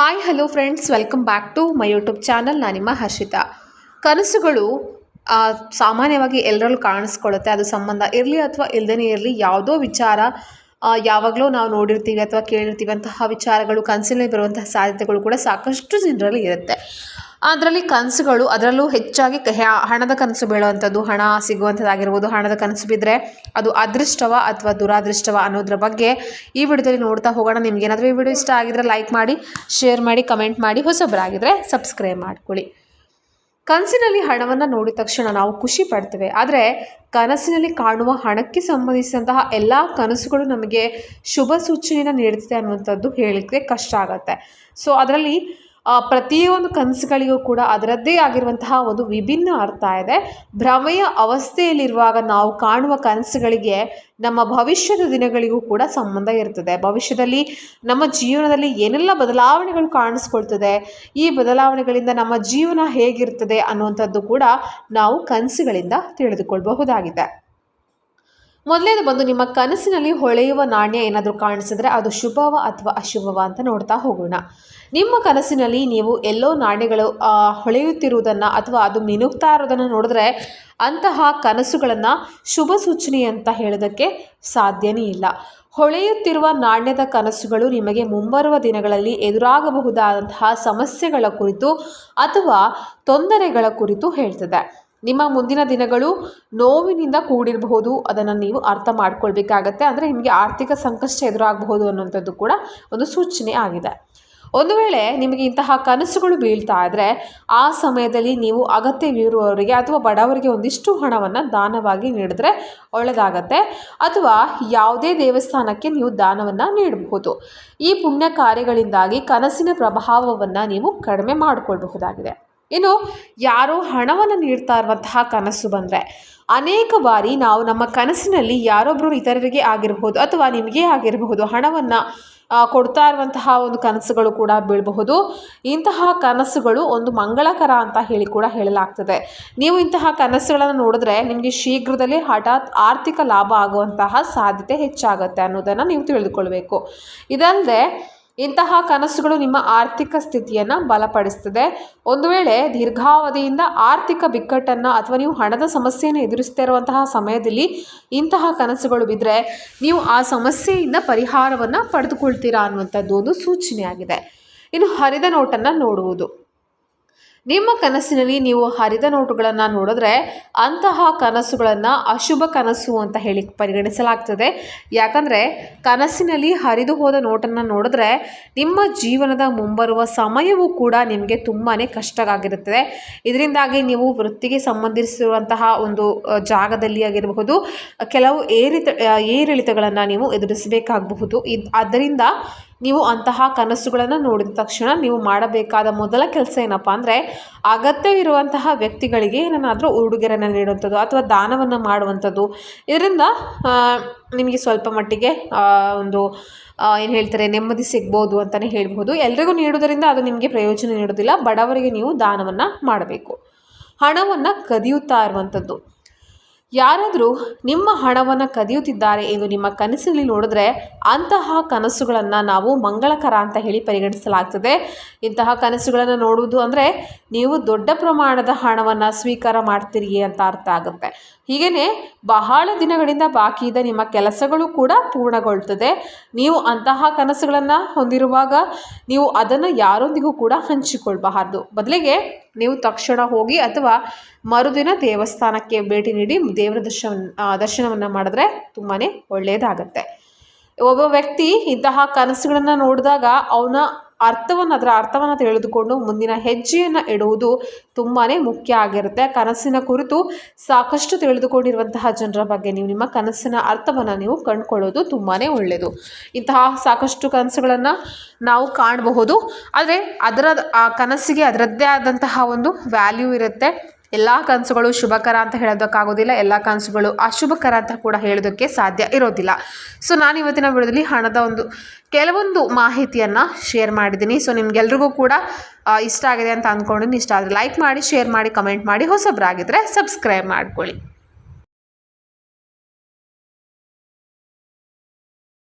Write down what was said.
Hi hello friends welcome back to my YouTube channel ನಾನು ನಿಮ್ಮ ಹರ್ಷಿತಾ. ಕನಸುಗಳು ಸಾಮಾನ್ಯವಾಗಿ ಎಲ್ಲರಲ್ಲೂ ಕಾಣಿಸ್ಕೊಳ್ಳುತ್ತೆ. ಅದು ಸಂಬಂಧ ಇರಲಿ ಅಥವಾ ಇಲ್ಲದೇ ಇರಲಿ, ಯಾವುದೋ ವಿಚಾರ ಯಾವಾಗಲೂ ನಾವು ನೋಡಿರ್ತೀವಿ ಅಥವಾ ಕೇಳಿರ್ತೀವಿ ಅಂತಹ ವಿಚಾರಗಳು, ಕನಸಿನಲ್ಲಿ ಬರುವಂತಹ ಸಾಧ್ಯತೆಗಳು ಕೂಡ ಸಾಕಷ್ಟು ಜನರಲ್ಲಿ ಇರುತ್ತೆ. ಅದರಲ್ಲಿ ಕನಸುಗಳು, ಅದರಲ್ಲೂ ಹೆಚ್ಚಾಗಿ ಹಣದ ಕನಸು ಬೀಳುವಂಥದ್ದು, ಹಣ ಸಿಗುವಂಥದ್ದಾಗಿರ್ಬೋದು, ಹಣದ ಕನಸು ಬಿದ್ದರೆ ಅದು ಅದೃಷ್ಟವ ಅಥವಾ ದುರಾದೃಷ್ಟವ ಅನ್ನೋದ್ರ ಬಗ್ಗೆ ಈ ವಿಡಿಯೋದಲ್ಲಿ ನೋಡ್ತಾ ಹೋಗೋಣ. ನಿಮ್ಗೆ ಏನಾದರೂ ಈ ವಿಡಿಯೋ ಇಷ್ಟ ಆಗಿದ್ರೆ ಲೈಕ್ ಮಾಡಿ ಶೇರ್ ಮಾಡಿ ಕಮೆಂಟ್ ಮಾಡಿ ಹೊಸೊಬ್ಬರಾಗಿದ್ದರೆ ಸಬ್ಸ್ಕ್ರೈಬ್ ಮಾಡ್ಕೊಳ್ಳಿ. ಕನಸಿನಲ್ಲಿ ಹಣವನ್ನು ನೋಡಿದ ತಕ್ಷಣ ನಾವು ಖುಷಿ ಪಡ್ತೇವೆ. ಆದರೆ ಕನಸಿನಲ್ಲಿ ಕಾಣುವ ಹಣಕ್ಕೆ ಸಂಬಂಧಿಸಿದಂತಹ ಎಲ್ಲ ಕನಸುಗಳು ನಮಗೆ ಶುಭ ಸೂಚನೆಯನ್ನು ನೀಡುತ್ತೆ ಅನ್ನುವಂಥದ್ದು ಹೇಳಲಿಕ್ಕೆ ಕಷ್ಟ ಆಗುತ್ತೆ. ಸೊ ಅದರಲ್ಲಿ ಪ್ರತಿಯೊಂದು ಕನಸುಗಳಿಗೂ ಕೂಡ ಅದರದ್ದೇ ಆಗಿರುವಂತಹ ಒಂದು ವಿಭಿನ್ನ ಅರ್ಥ ಇದೆ. ಭ್ರಮೆಯ ಅವಸ್ಥೆಯಲ್ಲಿರುವಾಗ ನಾವು ಕಾಣುವ ಕನಸುಗಳಿಗೆ ನಮ್ಮ ಭವಿಷ್ಯದ ದಿನಗಳಿಗೂ ಕೂಡ ಸಂಬಂಧ ಇರ್ತದೆ. ಭವಿಷ್ಯದಲ್ಲಿ ನಮ್ಮ ಜೀವನದಲ್ಲಿ ಏನೆಲ್ಲ ಬದಲಾವಣೆಗಳು ಕಾಣಿಸ್ಕೊಳ್ತದೆ, ಈ ಬದಲಾವಣೆಗಳಿಂದ ನಮ್ಮ ಜೀವನ ಹೇಗಿರ್ತದೆ ಅನ್ನುವಂಥದ್ದು ಕೂಡ ನಾವು ಕನಸುಗಳಿಂದ ತಿಳಿದುಕೊಳ್ಬಹುದಾಗಿದೆ. ಮೊದಲೇದು ಬಂದು ನಿಮ್ಮ ಕನಸಿನಲ್ಲಿ ಹೊಳೆಯುವ ನಾಣ್ಯ ಏನಾದರೂ ಕಾಣಿಸಿದ್ರೆ ಅದು ಶುಭವ ಅಥವಾ ಅಶುಭವ ಅಂತ ನೋಡ್ತಾ ಹೋಗೋಣ. ನಿಮ್ಮ ಕನಸಿನಲ್ಲಿ ನೀವು ಎಲ್ಲೋ ನಾಣ್ಯಗಳು ಹೊಳೆಯುತ್ತಿರುವುದನ್ನು ಅಥವಾ ಅದು ಮಿನುಗ್ತಾ ಇರೋದನ್ನು ನೋಡಿದ್ರೆ ಅಂತಹ ಕನಸುಗಳನ್ನು ಶುಭ ಸೂಚನೆ ಅಂತ ಹೇಳೋದಕ್ಕೆ ಸಾಧ್ಯನೇ ಇಲ್ಲ. ಹೊಳೆಯುತ್ತಿರುವ ನಾಣ್ಯದ ಕನಸುಗಳು ನಿಮಗೆ ಮುಂಬರುವ ದಿನಗಳಲ್ಲಿ ಎದುರಾಗಬಹುದಾದಂತಹ ಸಮಸ್ಯೆಗಳ ಕುರಿತು ಅಥವಾ ತೊಂದರೆಗಳ ಕುರಿತು ಹೇಳ್ತದೆ. ನಿಮ್ಮ ಮುಂದಿನ ದಿನಗಳು ನೋವಿನಿಂದ ಕೂಡಿರಬಹುದು. ಅದನ್ನು ನೀವು ಅರ್ಥ ಮಾಡ್ಕೊಳ್ಬೇಕಾಗತ್ತೆ. ಅಂದರೆ ನಿಮಗೆ ಆರ್ಥಿಕ ಸಂಕಷ್ಟ ಎದುರಾಗಬಹುದು ಅನ್ನೋಂಥದ್ದು ಕೂಡ ಒಂದು ಸೂಚನೆ ಆಗಿದೆ. ಒಂದು ವೇಳೆ ನಿಮಗೆ ಇಂತಹ ಕನಸುಗಳು ಬೀಳ್ತಾ ಇದ್ದರೆ ಆ ಸಮಯದಲ್ಲಿ ನೀವು ಅಗತ್ಯವಿರುವವರಿಗೆ ಅಥವಾ ಬಡವರಿಗೆ ಒಂದಿಷ್ಟು ಹಣವನ್ನು ದಾನವಾಗಿ ನೀಡಿದ್ರೆ ಒಳ್ಳೆಯದಾಗತ್ತೆ. ಅಥವಾ ಯಾವುದೇ ದೇವಸ್ಥಾನಕ್ಕೆ ನೀವು ದಾನವನ್ನು ನೀಡಬಹುದು. ಈ ಪುಣ್ಯ ಕಾರ್ಯಗಳಿಂದಾಗಿ ಕನಸಿನ ಪ್ರಭಾವವನ್ನು ನೀವು ಕಡಿಮೆ ಮಾಡಿಕೊಳ್ಬಹುದಾಗಿದೆ. ಇನ್ನು ಯಾರೋ ಹಣವನ್ನು ನೀಡ್ತಾ ಇರುವಂತಹ ಕನಸು ಬಂದರೆ ಅನೇಕ ಬಾರಿ ನಾವು ನಮ್ಮ ಕನಸಿನಲ್ಲಿ ಯಾರೊಬ್ಬರು ಇತರರಿಗೆ ಆಗಿರಬಹುದು ಅಥವಾ ನಿಮಗೆ ಆಗಿರಬಹುದು ಹಣವನ್ನು ಕೊಡ್ತಾ ಇರುವಂತಹ ಒಂದು ಕನಸುಗಳು ಕೂಡ ಬೀಳಬಹುದು. ಇಂತಹ ಕನಸುಗಳು ಒಂದು ಮಂಗಳಕರ ಅಂತ ಹೇಳಿ ಕೂಡ ಹೇಳಲಾಗ್ತದೆ. ನೀವು ಇಂತಹ ಕನಸುಗಳನ್ನು ನೋಡಿದ್ರೆ ನಿಮಗೆ ಶೀಘ್ರದಲ್ಲೇ ಹಠಾತ್ ಆರ್ಥಿಕ ಲಾಭ ಆಗುವಂತಹ ಸಾಧ್ಯತೆ ಹೆಚ್ಚಾಗುತ್ತೆ ಅನ್ನೋದನ್ನು ನೀವು ತಿಳಿದುಕೊಳ್ಬೇಕು. ಇದಲ್ಲದೆ ಇಂತಹ ಕನಸುಗಳು ನಿಮ್ಮ ಆರ್ಥಿಕ ಸ್ಥಿತಿಯನ್ನು ಬಲಪಡಿಸ್ತದೆ. ಒಂದು ವೇಳೆ ದೀರ್ಘಾವಧಿಯಿಂದ ಆರ್ಥಿಕ ಬಿಕ್ಕಟ್ಟನ್ನು ಅಥವಾ ನೀವು ಹಣದ ಸಮಸ್ಯೆಯನ್ನು ಎದುರಿಸ್ತಾ ಇರುವಂತಹ ಸಮಯದಲ್ಲಿ ಇಂತಹ ಕನಸುಗಳು ಬಿದ್ದರೆ ನೀವು ಆ ಸಮಸ್ಯೆಯಿಂದ ಪರಿಹಾರವನ್ನು ಪಡೆದುಕೊಳ್ತೀರಾ ಅನ್ನುವಂಥದ್ದು ಒಂದು ಸೂಚನೆಯಾಗಿದೆ. ಇನ್ನು ಹರಿದ ನೋಟನ್ನು ನೋಡುವುದು. ನಿಮ್ಮ ಕನಸಿನಲ್ಲಿ ನೀವು ಹರಿದ ನೋಟುಗಳನ್ನು ನೋಡಿದ್ರೆ ಅಂತಹ ಕನಸುಗಳನ್ನು ಅಶುಭ ಕನಸು ಅಂತ ಹೇಳಿ ಪರಿಗಣಿಸಲಾಗ್ತದೆ. ಯಾಕಂದರೆ ಕನಸಿನಲ್ಲಿ ಹರಿದು ಹೋದ ನೋಟನ್ನು ನೋಡಿದ್ರೆ ನಿಮ್ಮ ಜೀವನದ ಮುಂಬರುವ ಸಮಯವೂ ಕೂಡ ನಿಮಗೆ ತುಂಬಾ ಕಷ್ಟವಾಗಿರುತ್ತದೆ. ಇದರಿಂದಾಗಿ ನೀವು ವೃತ್ತಿಗೆ ಸಂಬಂಧಿಸಿರುವಂತಹ ಒಂದು ಜಾಗದಲ್ಲಿ ಆಗಿರಬಹುದು, ಕೆಲವು ಏರಿತ, ಏರಿಳಿತಗಳನ್ನು ನೀವು ಎದುರಿಸಬೇಕಾಗಬಹುದು. ಇದು, ಆದ್ದರಿಂದ ನೀವು ಅಂತಹ ಕನಸುಗಳನ್ನು ನೋಡಿದ ತಕ್ಷಣ ನೀವು ಮಾಡಬೇಕಾದ ಮೊದಲ ಕೆಲಸ ಏನಪ್ಪ ಅಂದರೆ ಅಗತ್ಯವಿರುವಂತಹ ವ್ಯಕ್ತಿಗಳಿಗೆ ಏನನ್ನಾದರೂ ಉಡುಗೊರೆನ ನೀಡುವಂಥದ್ದು ಅಥವಾ ದಾನವನ್ನು ಮಾಡುವಂಥದ್ದು. ಇದರಿಂದ ನಿಮಗೆ ಸ್ವಲ್ಪ ಮಟ್ಟಿಗೆ ಒಂದು ಏನು ಹೇಳ್ತಾರೆ, ನೆಮ್ಮದಿ ಸಿಗ್ಬೋದು ಅಂತಲೇ ಹೇಳ್ಬೋದು ಎಲ್ರಿಗೂ ನೀಡೋದರಿಂದ ಅದು ನಿಮಗೆ ಪ್ರಯೋಜನ ನೀಡೋದಿಲ್ಲ ಬಡವರಿಗೆ ನೀವು ದಾನವನ್ನು ಮಾಡಬೇಕು. ಹಣವನ್ನು ಕದಿಯುತ್ತಾ ಇರುವಂಥದ್ದು. ಯಾರಾದರೂ ನಿಮ್ಮ ಹಣವನ್ನು ಕದಿಯುತ್ತಿದ್ದಾರೆ ಎಂದು ನಿಮ್ಮ ಕನಸಿನಲ್ಲಿ ನೋಡಿದ್ರೆ ಅಂತಹ ಕನಸುಗಳನ್ನು ನಾವು ಮಂಗಳಕರ ಅಂತ ಹೇಳಿ ಪರಿಗಣಿಸಲಾಗ್ತದೆ. ಇಂತಹ ಕನಸುಗಳನ್ನು ನೋಡುವುದು ಅಂದರೆ ನೀವು ದೊಡ್ಡ ಪ್ರಮಾಣದ ಹಣವನ್ನು ಸ್ವೀಕಾರ ಮಾಡ್ತೀರಿ ಅಂತ ಅರ್ಥ ಆಗುತ್ತೆ. ಹೀಗೇ ಬಹಳ ದಿನಗಳಿಂದ ಬಾಕಿ ಇದ್ದ ನಿಮ್ಮ ಕೆಲಸಗಳು ಕೂಡ ಪೂರ್ಣಗೊಳ್ತದೆ. ನೀವು ಅಂತಹ ಕನಸುಗಳನ್ನು ಹೊಂದಿರುವಾಗ ನೀವು ಅದನ್ನು ಯಾರೊಂದಿಗೂ ಕೂಡ ಹಂಚಿಕೊಳ್ಬಾರ್ದು. ಬದಲಿಗೆ ನೀವು ತಕ್ಷಣ ಹೋಗಿ ಅಥವಾ ಮರುದಿನ ದೇವಸ್ಥಾನಕ್ಕೆ ಭೇಟಿ ನೀಡಿ ದೇವರ ದರ್ಶನ ದರ್ಶನವನ್ನು ಮಾಡಿದ್ರೆ ತುಂಬಾ ಒಳ್ಳೆಯದಾಗತ್ತೆ ಒಬ್ಬ ವ್ಯಕ್ತಿ ಇಂತಹ ಕನಸುಗಳನ್ನು ನೋಡಿದಾಗ ಅವನ ಅರ್ಥವನ್ನು ಅದರ ಅರ್ಥವನ್ನು ತಿಳಿದುಕೊಂಡು ಮುಂದಿನ ಹೆಜ್ಜೆಯನ್ನು ಇಡುವುದು ತುಂಬಾ ಮುಖ್ಯ ಆಗಿರುತ್ತೆ. ಕನಸಿನ ಕುರಿತು ಸಾಕಷ್ಟು ತಿಳಿದುಕೊಂಡಿರುವಂತಹ ಜನರ ಬಗ್ಗೆ ನೀವು ನಿಮ್ಮ ಕನಸಿನ ಅರ್ಥವನ್ನು ನೀವು ಕಂಡುಕೊಳ್ಳೋದು ತುಂಬಾ ಒಳ್ಳೆಯದು ಇಂತಹ ಸಾಕಷ್ಟು ಕನಸುಗಳನ್ನು ನಾವು ಕಾಣಬಹುದು. ಆದರೆ ಅದರ, ಆ ಕನಸಿಗೆ ಅದರದ್ದೇ ಆದಂತಹ ಒಂದು ವ್ಯಾಲ್ಯೂ ಇರುತ್ತೆ. ಎಲ್ಲ ಕನಸುಗಳು ಶುಭಕರ ಅಂತ ಹೇಳೋದಕ್ಕಾಗೋದಿಲ್ಲ, ಎಲ್ಲ ಕನಸುಗಳು ಅಶುಭಕರ ಅಂತ ಕೂಡ ಹೇಳೋದಕ್ಕೆ ಸಾಧ್ಯ ಇರೋದಿಲ್ಲ. ಸೊ ನಾನು ಇವತ್ತಿನ ವಿಡಿಯೋದಲ್ಲಿ ಹಣದ ಒಂದು, ಕೆಲವೊಂದು ಮಾಹಿತಿಯನ್ನು ಶೇರ್ ಮಾಡಿದ್ದೀನಿ. ಸೊ ನಿಮ್ಗೆಲ್ರಿಗೂ ಕೂಡ ಇಷ್ಟ ಆಗಿದೆ ಅಂತ ಅಂದ್ಕೊಂಡಿದ್ದೀನಿ ಇಷ್ಟ ಆದರೆ ಲೈಕ್ ಮಾಡಿ ಶೇರ್ ಮಾಡಿ ಕಮೆಂಟ್ ಮಾಡಿ ಹೊಸಬ್ರಾಗಿದ್ದರೆ ಸಬ್ಸ್ಕ್ರೈಬ್ ಮಾಡ್ಕೊಳ್ಳಿ.